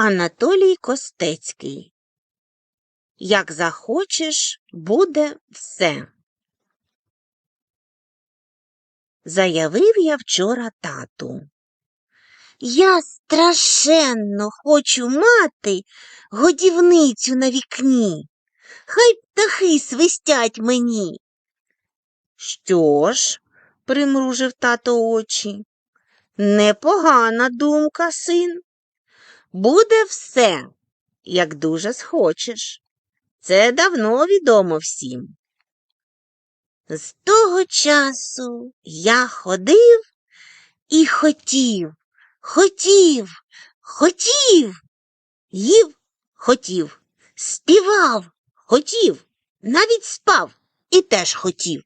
Анатолій Костецький. Як захочеш, буде все. Заявив я вчора тату. Я страшенно хочу мати годівницю на вікні. Хай птахи свистять мені. Що ж, примружив тато очі. Непогана думка, син. Буде все, як дуже схочеш. Це давно відомо всім. З того часу я ходив і хотів, хотів, хотів, їв, хотів, співав, хотів, навіть спав і теж хотів.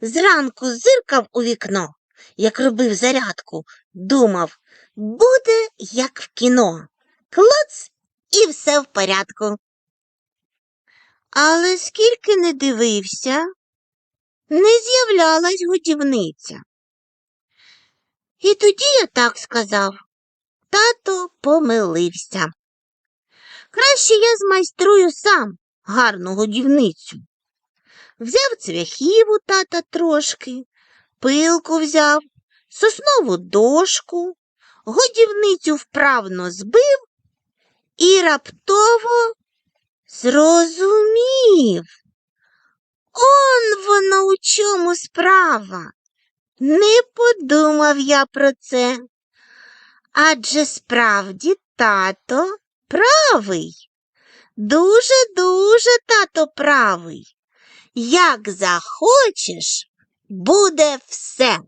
Зранку зиркав у вікно, як робив зарядку, думав, буде як в кіно. Клоц і все в порядку. Але скільки не дивився, не з'являлась годівниця. І тоді я так сказав, тато помилився. Краще я змайструю сам гарну годівницю. Взяв цвяхів у тата трошки, пилку взяв, соснову дошку, годівницю вправно збив і раптово зрозумів. Он воно у чому справа. Не подумав я про це. Адже справді тато правий. Дуже-дуже тато правий. Як захочеш, буде все.